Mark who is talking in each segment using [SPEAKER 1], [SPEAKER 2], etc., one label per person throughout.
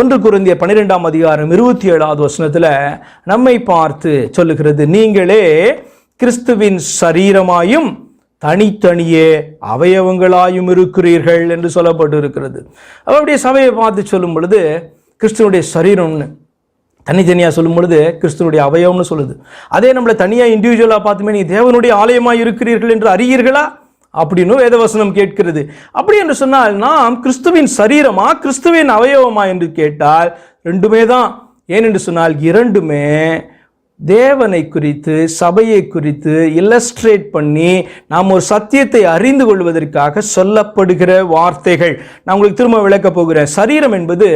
[SPEAKER 1] ஒன்று குருந்திய பன்னிரெண்டாம் அதிகாரம் இருபத்தி ஏழாவது வசனத்தில் நம்மை பார்த்து சொல்லுகிறது நீங்களே கிறிஸ்துவின் சரீரமாயும் தனித்தனியே அவயவங்களாயும் இருக்கிறீர்கள் என்று சொல்லப்பட்டு இருக்கிறது அவருடைய சபையை பார்த்து சொல்லும் பொழுது கிறிஸ்துவனுடைய சரீரம்னு தனித்தனியாக சொல்லும் பொழுது கிறிஸ்துவனுடைய அவயவம்னு சொல்லுது. அதே நம்மளை தனியாக இண்டிவிஜுவலாக பார்த்துமே நீ தேவனுடைய ஆலயமாக இருக்கிறீர்கள் என்று அறியீர்களா? அப்படின்னு வேதவசனம் கேட்கிறது. அப்படி என்று சொன்னால் நாம் கிறிஸ்துவின் சரீரமா கிறிஸ்துவின் அவயவமா என்று கேட்டால் ரெண்டுமே தான். ஏனென்று சொன்னால் இரண்டுமே தேவனை குறித்து சபையை குறித்து இல்லஸ்ட்ரேட் பண்ணி நாம் ஒரு சத்தியத்தை அறிந்து கொள்வதற்காக சொல்லப்படுகிற வார்த்தைகள். நான் உங்களுக்கு திரும்ப விளக்கப் போகிறேன். சரீரம் என்பது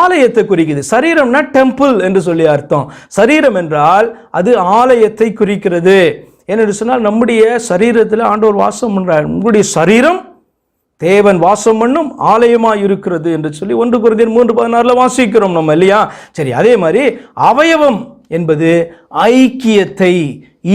[SPEAKER 1] ஆலயத்தை குறிக்குது. சரீரம்னா டெம்பிள் என்று சொல்லி அர்த்தம். சரீரம் என்றால் அது ஆலயத்தை குறிக்கிறது. ஏனென்று சொன்னால் நம்முடைய சரீரத்தில் ஆண்டவர் வாசம் பண்ணுறார் உங்களுடைய சரீரம் தேவன் வாசம் பண்ணும் ஆலயமாக இருக்கிறது என்று சொல்லி ஒன்று குருந்தியர் மூன்று பதினாறில் வாசிக்கிறோம் நம்ம இல்லையா? சரி அதே மாதிரி அவயவம் என்பது ஐக்கியத்தை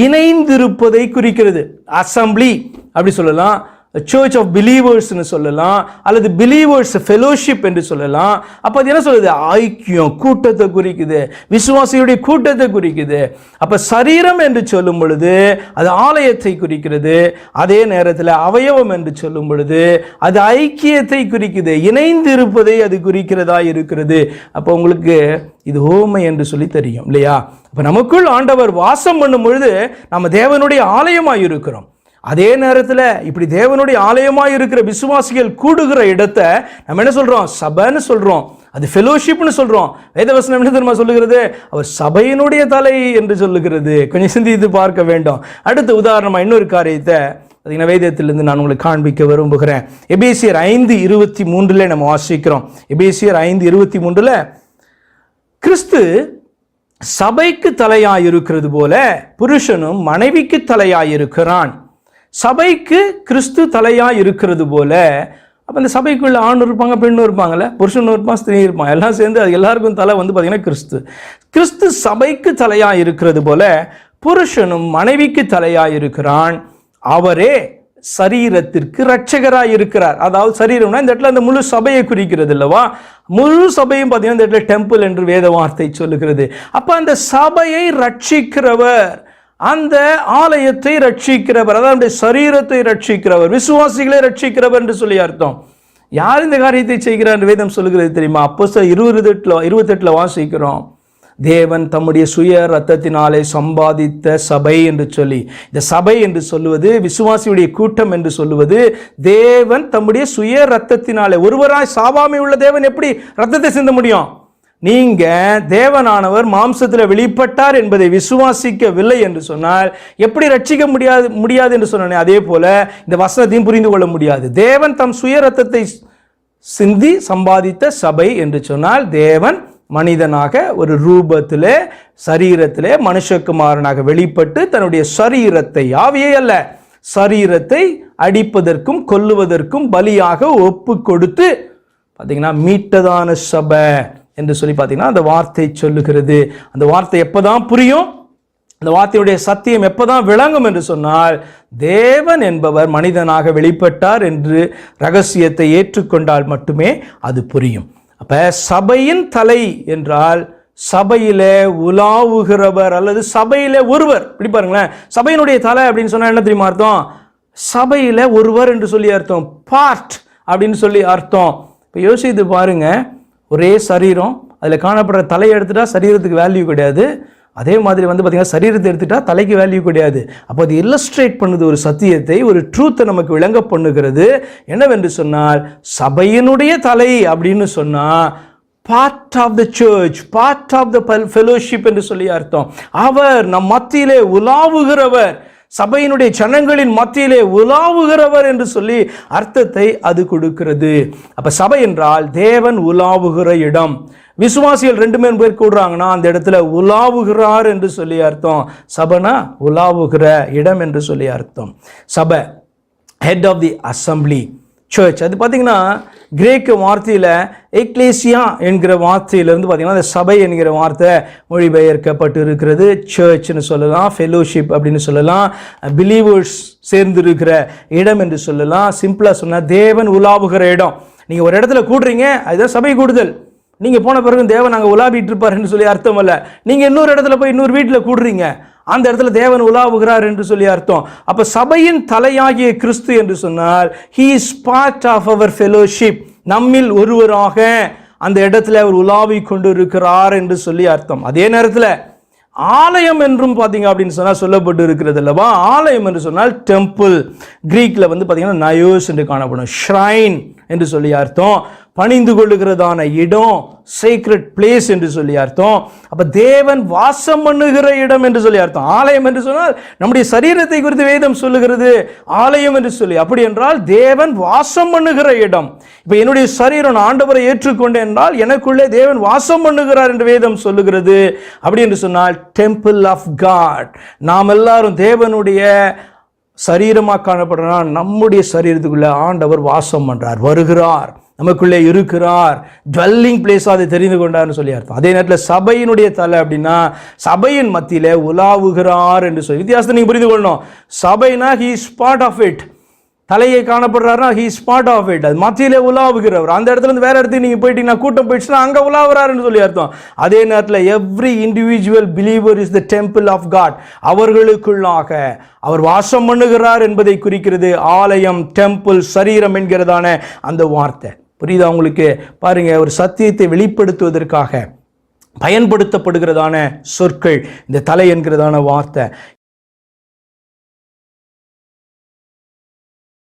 [SPEAKER 1] இணைந்திருப்பதை குறிக்கிறது. அசம்பிளி அப்படி சொல்லலாம். சர்ச் ஆஃப் பிலீவர்ஸ்னு சொல்லலாம் அல்லது பிலீவர்ஸ் ஃபெலோஷிப் என்று சொல்லலாம். அப்போ அது என்ன சொல்லுது? ஐக்கியம் கூட்டத்தை குறிக்குது. விசுவாசியுடைய கூட்டத்தை குறிக்குது. அப்போ சரீரம் என்று சொல்லும் பொழுது அது ஆலயத்தை குறிக்கிறது. அதே நேரத்தில் அவயவம் என்று சொல்லும் பொழுது அது ஐக்கியத்தை குறிக்குது. இணைந்து இருப்பதை அது குறிக்கிறதா இருக்கிறது. அப்போ உங்களுக்கு இது ஓமை என்று சொல்லி தெரியும் இல்லையா? அப்போ நமக்குள் ஆண்டவர் வாசம் பண்ணும் பொழுது நம்ம தேவனுடைய ஆலயமாக இருக்கிறோம் அதே நேரத்தில் இப்படி தேவனுடைய ஆலயமாக இருக்கிற விசுவாசிகள் கூடுகிற இடத்தை நம்ம என்ன சொல்கிறோம் சபைன்னு சொல்கிறோம் அது ஃபெலோஷிப்னு சொல்கிறோம் வேதவசனம் என்ன தெரியுமா சொல்லுகிறது? அவர் சபையினுடைய தலை என்று சொல்லுகிறது. கொஞ்சம் சிந்தித்து பார்க்க வேண்டும். அடுத்த உதாரணமாக இன்னொரு காரியத்தை பார்த்தீங்கன்னா வேதத்திலிருந்து நான் உங்களுக்கு காண்பிக்க விரும்புகிறேன். எபேசியர் ஐந்து இருபத்தி மூன்றில் நம்ம வாசிக்கிறோம். எபேசியர் ஐந்து இருபத்தி மூன்றில் கிறிஸ்து சபைக்கு தலையாயிருக்கிறது போல புருஷனும் மனைவிக்கு தலையாயிருக்கிறான். சபைக்கு கிறிஸ்து தலையாக இருக்கிறது போல அப்போ இந்த சபைக்குள்ள ஆண் இருப்பாங்க பெண்ணும் இருப்பாங்கல்ல? புருஷனும் இருப்பான் ஸ்திரீ இருப்பான். எல்லாம் சேர்ந்து அது எல்லாருக்கும் தலை வந்து பார்த்தீங்கன்னா கிறிஸ்து. கிறிஸ்து சபைக்கு தலையாக இருக்கிறது போல புருஷனும் மனைவிக்கு தலையாக இருக்கிறான் அவரே சரீரத்திற்கு ரட்சகராக இருக்கிறார் அதாவது சரீரம்னா இந்த இடத்துல அந்த முழு சபையை குறிக்கிறது இல்லவா முழு சபையும் பார்த்தீங்கன்னா இந்த இடத்துல டெம்பிள் என்று வேத வார்த்தை சொல்லுகிறது. அப்போ அந்த சபையை ரட்சிக்கிறவர் அந்த ஆலயத்தை ரட்சிக்கிறவர் அதாவது சரீரத்தை ரட்சிக்கிறவர் விசுவாசிகளை ரட்சிக்கிறவர் என்று சொல்லி அர்த்தம். யார் இந்த காரியத்தை செய்கிறார் என்று வேதம் சொல்லுகிறது தெரியுமா? அப்போ இருபத்தெட்டில் இருபத்தெட்டில் வாசிக்கிறோம். தேவன் தம்முடைய சுய ரத்தத்தினாலே சம்பாதித்த சபை என்று சொல்லி. இந்த சபை என்று சொல்லுவது விசுவாசியுடைய கூட்டம் என்று சொல்லுவது தேவன் தம்முடைய சுய ரத்தத்தினாலே ஒருவராய் சாவாமை உள்ள தேவன் எப்படி ரத்தத்தை சிந்த முடியும்? நீங்க தேவனானவர் மாம்சத்தில் வெளிப்பட்டார் என்பதை விசுவாசிக்கவில்லை என்று சொன்னால் எப்படி ரட்சிக்க முடியாது முடியாது என்று சொன்னேன் அதே போல இந்த வசனத்தையும் புரிந்து கொள்ள முடியாது. தேவன் தம் சுய ரத்தத்தை சிந்தி சம்பாதித்த சபை என்று சொன்னால் தேவன் மனிதனாக ஒரு ரூபத்திலே சரீரத்திலே மனுஷகுமாரனாக வெளிப்பட்டு தன்னுடைய சரீரத்தை ஆவியே அல்ல சரீரத்தை அடிப்பதற்கும் கொல்லுவதற்கும் பலியாக ஒப்பு கொடுத்து பார்த்தீங்கன்னா மீட்டதான சபை. என்று சொல்லி பார்த்தீங்கன்னா அந்த வார்த்தை சொல்லுகிறது. அந்த வார்த்தை எப்போதான் புரியும்? அந்த வார்த்தையுடைய சத்தியம் எப்போதான் விளங்கும் என்று சொன்னால் தேவன் என்பவர் மனிதனாக வெளிப்பட்டார் என்று ரகசியத்தை ஏற்றுக்கொண்டால் மட்டுமே அது புரியும். அப்போ சபையின் தலை என்றால் சபையிலே உலாவுகிறவர் அல்லது சபையிலே ஒருவர் இப்படி பாருங்களேன். சபையினுடைய தலை அப்படின்னு சொன்னால் என்ன தெரியுமா அர்த்தம்? சபையில ஒருவர் என்று சொல்லி அர்த்தம். பார்ட் அப்படின்னு சொல்லி அர்த்தம். இப்போ யோசித்து பாருங்கள் ஒரே சரீரம் அதில் காணப்படுற தலையை எடுத்துட்டா சரீரத்துக்கு வேல்யூ கிடையாது. அதே மாதிரி வந்து பார்த்திங்கன்னா சரீரத்தை எடுத்துட்டா தலைக்கு வேல்யூ கிடையாது. அப்போ அது இல்லஸ்ட்ரேட் பண்ணுது ஒரு சத்தியத்தை ஒரு ட்ரூத்தை நமக்கு விளங்க பண்ணுகிறது. என்னவென்று சொன்னால் சபையினுடைய தலை அப்படின்னு சொன்னால் part of the church part of the fellowship என்று சொல்லி அர்த்தம். அவர் நம் மத்தியிலே உலாவுகிறவர். சபையினுடைய ஜனங்களின் மத்தியிலே உலாவுகிறவர் என்று சொல்லி அர்த்தத்தை அது கொடுக்கிறது. அப்ப சபை என்றால் தேவன் உலாவுகிற இடம். விசுவாசிகள் ரெண்டு பேர் பேர் கூடுறாங்கன்னா அந்த இடத்துல உலாவுகிறார் என்று சொல்லி அர்த்தம். சபைனா உலாவுகிற இடம் என்று சொல்லி அர்த்தம். சபை head of the assembly church அது பார்த்தீங்கன்னா கிரேக்க வார்த்தையில் எக்லேசியா என்கிற வார்த்தையிலேருந்து பார்த்தீங்கன்னா அந்த சபை என்கிற வார்த்தை மொழிபெயர்க்கப்பட்டு இருக்கிறது சர்ச்னு சொல்லலாம் ஃபெலோஷிப் அப்படின்னு சொல்லலாம் பிலீவர்ஸ் சேர்ந்து இருக்கிற இடம் என்று சொல்லலாம். சிம்பிளாக சொன்னால் தேவன் உலாவுகிற இடம். நீங்கள் ஒரு இடத்துல கூடுறீங்க அதுதான் சபை கூடுதல். நீங்கள் போன பிறகு தேவன் அங்கே உலாவிட்டு இருப்பாருன்னு சொல்லி அர்த்தம் இல்லை. நீங்கள் இன்னொரு இடத்துல போய் இன்னொரு வீட்டில் கூடுறீங்க. அந்த இடத்துல தேவன் உலாவுகிறார் என்று சொல்லி அர்த்தம். அப்போ சபையின் தலையாகிய கிறிஸ்து என்று சொன்னால் ஹீ இஸ் பார்ட் ஆஃப் அவர் ஃபெலோஷிப் நம்மில் ஒருவராக அந்த இடத்துல அவர் உலாவி கொண்டு இருக்கிறார் என்று சொல்லி அர்த்தம். அதே நேரத்தில் ஆலயம் என்றும் பார்த்தீங்க அப்படின்னு சொன்னால் சொல்லப்பட்டு இருக்கிறது அல்லவா? ஆலயம் என்று சொன்னால் டெம்பிள் கிரீக்கில் வந்து பார்த்தீங்கன்னா நயோஸ் என்று காணப்படும். ஷ்ரைன் என்று சொல்லி அர்த்தம். பணிந்து கொள்ளுகிறதான இடம் சீக்ரெட் பிளேஸ் என்று சொல்லி அர்த்தம். அப்போ தேவன் வாசம் பண்ணுகிற இடம் என்று சொல்லி அர்த்தம். ஆலயம் என்று சொன்னால் நம்முடைய சரீரத்தை குறித்து வேதம் சொல்லுகிறது. ஆலயம் என்று சொல்லி. அப்படி என்றால் தேவன் வாசம் பண்ணுகிற இடம். இப்போ என்னுடைய சரீரம் நான் ஆண்டவரை ஏற்றுக்கொண்டேன் என்றால் எனக்குள்ளே தேவன் வாசம் பண்ணுகிறார் என்று வேதம் சொல்லுகிறது. அப்படி என்று சொன்னால் டெம்பிள் ஆஃப் காட் நாம் எல்லாரும் தேவனுடைய சரீரமாக காணப்படுறா நம்முடைய சரீரத்துக்குள்ளே ஆண்டவர் வாசம் பண்ணுறார் வருகிறார் நமக்குள்ளே இருக்கிறார். டுவெல்லிங் பிளேஸாக அதை தெரிந்து கொண்டார்னு சொல்லி அர்த்தம். அதே நேரத்தில் சபையினுடைய தலை அப்படின்னா சபையின் மத்தியில் உலாவுகிறார் என்று சொல்லி. வித்தியாசத்தை நீங்கள் புரிந்து கொள்ளணும். சபைனா he is part of it தலையை காணப்படுறாருன்னா he is part of it அது மத்தியிலே உலாவுகிறவர். அந்த இடத்துல இருந்து வேற இடத்துக்கு நீங்கள் போயிட்டீங்கன்னா கூட்டம் போயிடுச்சுன்னா அங்கே உலாவுறாருன்னு சொல்லி அர்த்தம். அதே நேரத்தில் every individual believer is the temple of God அவர்களுக்குள்ளாக அவர் வாசம் பண்ணுகிறார் என்பதை குறிக்கிறது ஆலயம் டெம்பிள் சரீரம் என்கிறதான அந்த வார்த்தை. புரியுதா உங்களுக்கு? பாருங்க ஒரு சத்தியத்தை வெளிப்படுத்துவதற்காக பயன்படுத்தப்படுகிறதான சொற்கள் இந்த தலை என்கிறதான வார்த்தை.